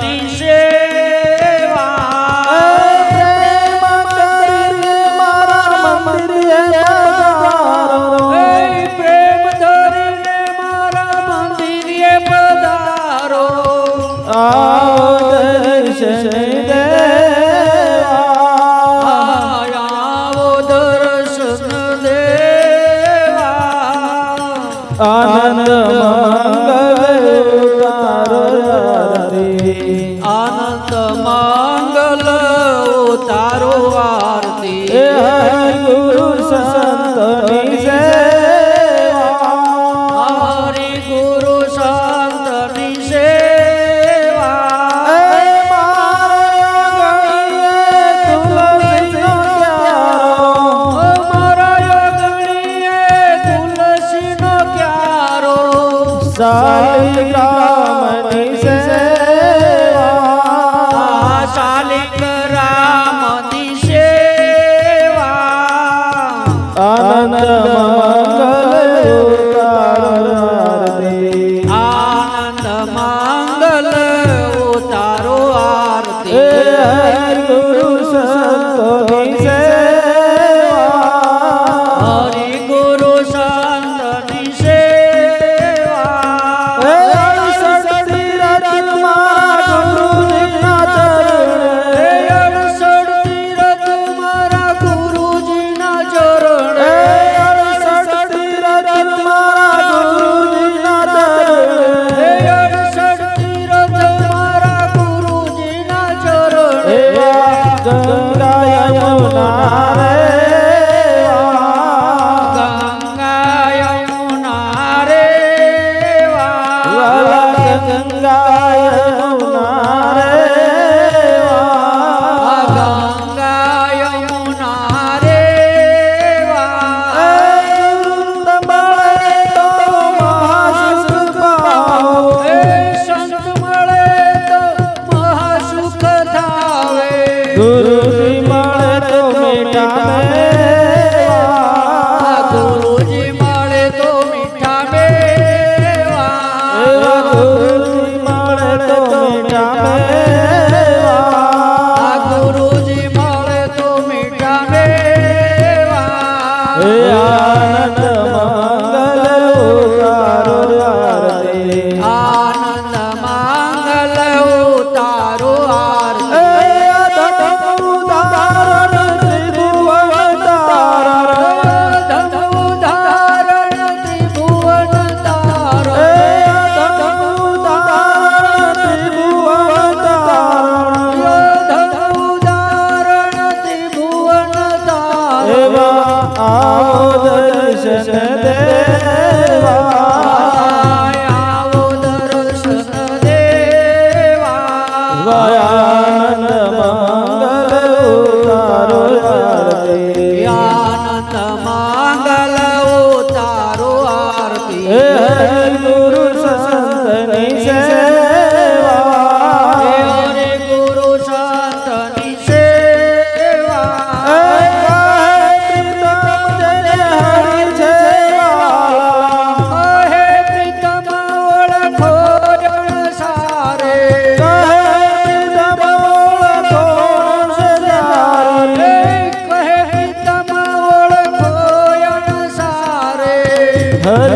ની શાલિગ્રામની સેવા. શાલિગ્રામની સેવા. આનંદ મંગલ આનંદ મંગલ ઉતારો આરતી. ગુરુ સંતોની સેવા એ આ हर